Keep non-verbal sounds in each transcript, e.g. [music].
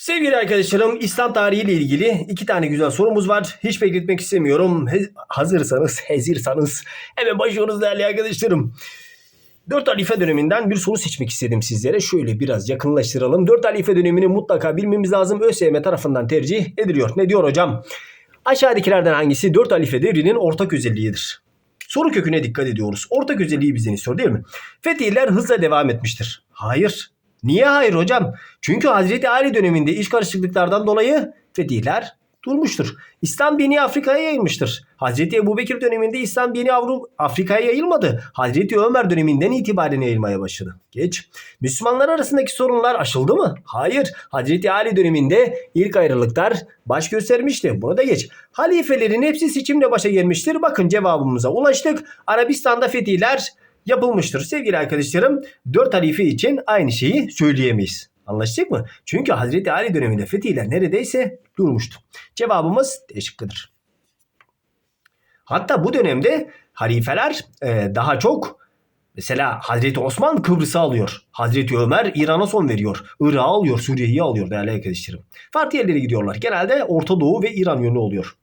Sevgili arkadaşlarım İslam tarihi ile ilgili iki tane güzel sorumuz var. Hiç bekletmek istemiyorum. He- hazırsanız, hezirsanız hemen başlıyoruz değerli arkadaşlarım. Dört halife döneminden bir soru seçmek istedim sizlere. Şöyle biraz yakınlaştıralım. Dört halife dönemini mutlaka bilmemiz lazım. ÖSYM tarafından tercih ediliyor. Ne diyor hocam? Aşağıdakilerden hangisi dört halife devrinin ortak özelliğidir? Soru köküne dikkat ediyoruz. Ortak özelliği bizden istiyor değil mi? Fetihler hızla devam etmiştir. Hayır. Niye hayır hocam? Çünkü Hazreti Ali döneminde iç karışıklıklardan dolayı fetihler durmuştur. İslam dini Afrika'ya yayılmıştır. Hazreti Ebubekir döneminde İslam Avru Afrika'ya yayılmadı. Hazreti Ömer döneminden itibaren yayılmaya başladı. Geç. Müslümanlar arasındaki sorunlar aşıldı mı? Hayır. Hazreti Ali döneminde ilk ayrılıklar baş göstermişti. Bunu da geç. Halifelerin hepsi seçimle başa gelmiştir. Bakın cevabımıza ulaştık. Arabistan'da fetihler yapılmıştır. Sevgili arkadaşlarım dört halife için aynı şeyi söyleyemeyiz. Anlaştık mı? Çünkü Hazreti Ali döneminde fetihler neredeyse durmuştu. Cevabımız D şıkkıdır. Hatta bu dönemde halifeler e, daha çok mesela Hazreti Osman Kıbrıs'ı alıyor. Hazreti Ömer İran'a son veriyor. Irak'ı alıyor, Suriye'yi alıyor değerli arkadaşlarım. Farklı yerlere gidiyorlar. Genelde Orta Doğu ve İran yönü oluyor.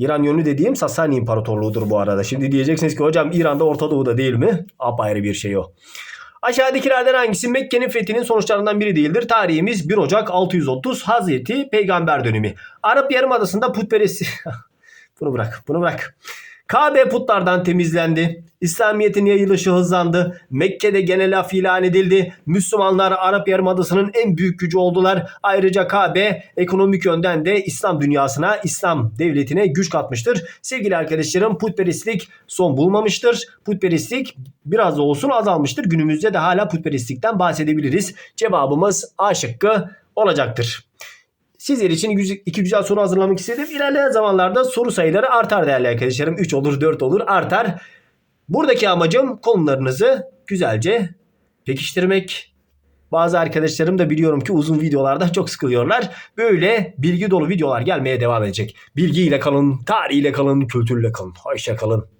İran yönlü dediğim Sasani İmparatorluğu'dur bu arada. Şimdi diyeceksiniz ki hocam İran'da Orta Doğu'da değil mi? Apayrı bir şey o. Aşağıdakilerden hangisi Mekke'nin fethinin sonuçlarından biri değildir? Tarihimiz 1 Ocak 630 Hazreti Peygamber dönemi. Arap Yarımadası'nda putperest... [laughs] bunu bırak, bunu bırak. Kabe putlardan temizlendi. İslamiyet'in yayılışı hızlandı. Mekke'de genel af ilan edildi. Müslümanlar Arap Yarımadası'nın en büyük gücü oldular. Ayrıca Kabe ekonomik yönden de İslam dünyasına, İslam devletine güç katmıştır. Sevgili arkadaşlarım putperestlik son bulmamıştır. Putperestlik biraz da olsun azalmıştır. Günümüzde de hala putperestlikten bahsedebiliriz. Cevabımız A şıkkı olacaktır. Sizler için iki güzel soru hazırlamak istedim. İlerleyen zamanlarda soru sayıları artar değerli arkadaşlarım. 3 olur 4 olur artar. Buradaki amacım konularınızı güzelce pekiştirmek. Bazı arkadaşlarım da biliyorum ki uzun videolarda çok sıkılıyorlar. Böyle bilgi dolu videolar gelmeye devam edecek. Bilgiyle kalın, tarihiyle kalın, kültürle kalın. Hoşça kalın.